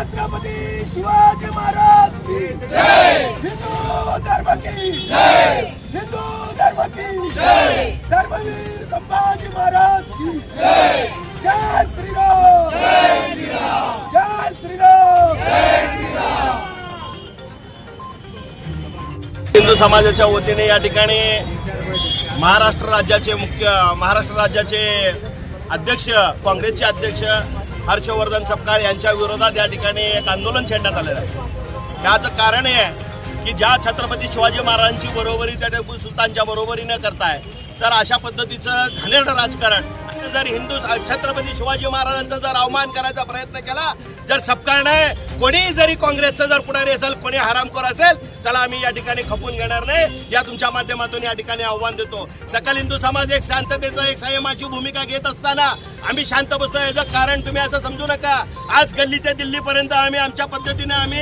छत्रपती शिवाजी महाराज की हिंदू धर्म की हिंदू धर्म की धर्मवीर संभाजी महाराज की जय! श्री राम जय श्री राम हिंदू समाजाच्या वतीने या ठिकाणी महाराष्ट्र राज्याचे मुख्य महाराष्ट्र राज्याचे अध्यक्ष काँग्रेसचे अध्यक्ष हर्षवर्धन सपकाळ यांच्या विरोधात या ठिकाणी एक आंदोलन छेडण्यात आलेलं आहे. त्याचं कारण हे आहे की ज्या छत्रपती शिवाजी महाराजांची बरोबरी त्या टिपू सुलतानच्या बरोबरी न करताय तर अशा पद्धतीचं घाणेरडं राजकारण आणि जर हिंदू छत्रपती शिवाजी महाराजांचा जर अवमान करायचा प्रयत्न केला जर सपकाळने कोणीही जरी काँग्रेसचं जर पुढारी असेल कोणी हरामखोर असेल त्याला आम्ही या ठिकाणी खपून घेणार नाही. या तुमच्या माध्यमातून या ठिकाणी आव्हान देतो. सकल हिंदू समाज एक शांततेचं एक संयमाची भूमिका घेत असताना आम्ही शांत बसतो याचं कारण तुम्ही असं समजू नका. आज गल्ली ते दिल्लीपर्यंत आम्ही आमच्या पद्धतीने आम्ही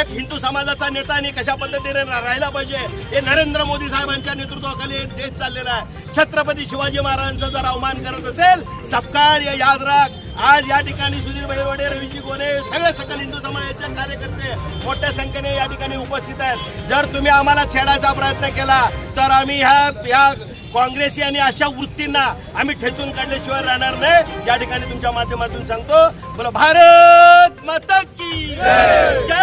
एक हिंदू समाजाचा नेता आणि कशा पद्धतीने रा- राहायला पाहिजे हे नरेंद्र मोदी साहेबांच्या नेतृत्वाखाली एक देश चाललेला आहे. छत्रपती शिवाजी महाराजांचा जर अवमान करत असेल सपकाळ या याद राख. आज या ठिकाणी सुधीर बैरवडे रवीजी गोने सगळे सकल हिंदू समाजाचे कार्यकर्ते मोठ्या संख्येने या ठिकाणी उपस्थित आहेत. जर तुम्ही आम्हाला छेडायचा प्रयत्न केला तर आम्ही ह्या ह्या काँग्रेसी आणि अशा वृत्तींना आम्ही ठेचून काढल्याशिवाय राहणार नाही. या ठिकाणी तुमच्या माध्यमातून सांगतो बोला भारत माता की जय!